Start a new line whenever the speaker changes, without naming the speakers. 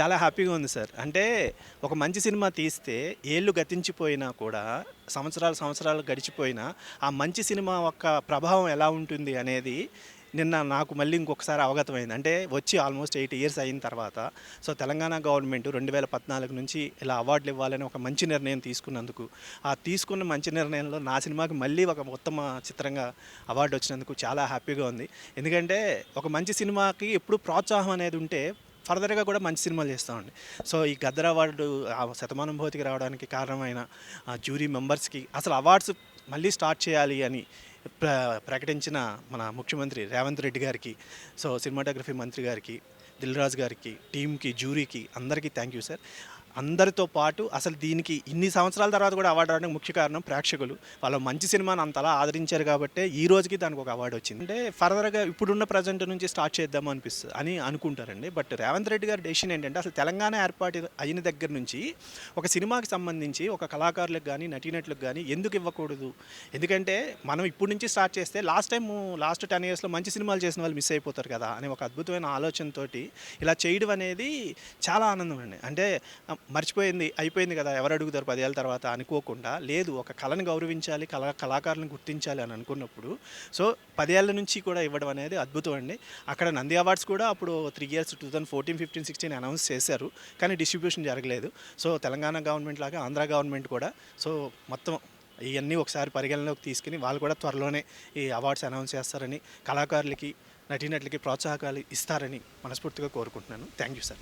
చాలా హ్యాపీగా ఉంది సార్. అంటే ఒక మంచి సినిమా తీస్తే ఏళ్ళు గతించిపోయినా కూడా సంవత్సరాలు సంవత్సరాలు గడిచిపోయినా ఆ మంచి సినిమా యొక్క ప్రభావం ఎలా ఉంటుంది అనేది నిన్న నాకు మళ్ళీ ఇంకొకసారి అవగతమైంది. అంటే వచ్చి ఆల్మోస్ట్ ఎయిట్ ఇయర్స్ అయిన తర్వాత సో తెలంగాణ గవర్నమెంట్ రెండు వేల పద్నాలుగు నుంచి ఇలా అవార్డులు ఇవ్వాలని ఒక మంచి నిర్ణయం తీసుకున్నందుకు ఆ తీసుకున్న మంచి నిర్ణయంలో నా సినిమాకి మళ్ళీ ఒక ఉత్తమ చిత్రంగా అవార్డు వచ్చినందుకు చాలా హ్యాపీగా ఉంది. ఎందుకంటే ఒక మంచి సినిమాకి ఎప్పుడు ప్రోత్సాహం అనేది ఉంటే ఫర్దర్గా కూడా మంచి సినిమాలు చేస్తామండి. సో ఈ గద్దర్ అవార్డు ఆ శతమానం భౌతికి రావడానికి కారణమైన ఆ జ్యూరీ మెంబర్స్కి అసలు అవార్డ్స్ మళ్ళీ స్టార్ట్ చేయాలి అని ప్ర ప్రకటించిన మన ముఖ్యమంత్రి రేవంత్ రెడ్డి గారికి సో సినిమాటోగ్రఫీ మంత్రి గారికి దిల్ రాజు గారికి టీంకి జ్యూరీకి అందరికీ థ్యాంక్ యూ సార్. అందరితో పాటు అసలు దీనికి ఇన్ని సంవత్సరాల తర్వాత కూడా అవార్డు రావడానికి ముఖ్య కారణం ప్రేక్షకులు. వాళ్ళ మంచి సినిమాని అంతలా ఆదరించారు కాబట్టి ఈ రోజుకి దానికి ఒక అవార్డు వచ్చింది. అంటే ఫర్దర్గా ఇప్పుడున్న ప్రజెంట్ నుంచి స్టార్ట్ చేద్దాం అనిపిస్తుంది అని అనుకుంటారండి. బట్ రేవంత్ రెడ్డి గారి డెసిషన్ ఏంటంటే అసలు తెలంగాణ ఏర్పాటు అయిన దగ్గర నుంచి ఒక సినిమాకి సంబంధించి ఒక కళాకారులకు కానీ నటీనటులకు కానీ ఎందుకు ఇవ్వకూడదు? ఎందుకంటే మనం ఇప్పటి నుంచి స్టార్ట్ చేస్తే లాస్ట్ టైం లాస్ట్ టెన్ ఇయర్స్లో మంచి సినిమాలు చేసిన వాళ్ళు మిస్ అయిపోతారు కదా అనే ఒక అద్భుతమైన ఆలోచనతోటి ఇలా చేయడం అనేది చాలా ఆనందం అండి. అంటే మర్చిపోయింది అయిపోయింది కదా ఎవరు అడుగుతారు పదేళ్ళ తర్వాత అనుకోకుండా లేదు ఒక కళను గౌరవించాలి కళా కళాకారులను గుర్తించాలి అని అనుకున్నప్పుడు సో పదేళ్ళ నుంచి కూడా ఇవ్వడం అనేది అద్భుతం అండి. అక్కడ నంది అవార్డ్స్ కూడా అప్పుడు three years two thousand fourteen fifteen sixteen announce చేశారు కానీ డిస్ట్రిబ్యూషన్ జరగలేదు. సో తెలంగాణ గవర్నమెంట్ లాగా ఆంధ్ర గవర్నమెంట్ కూడా సో మొత్తం ఇవన్నీ ఒకసారి పరిగణనలోకి తీసుకుని వాళ్ళు కూడా త్వరలోనే ఈ అవార్డ్స్ అనౌన్స్ చేస్తారని కళాకారులకి నటీనటులకి ప్రోత్సాహకాలు ఇస్తారని మనస్ఫూర్తిగా కోరుకుంటున్నాను. Thank you sir.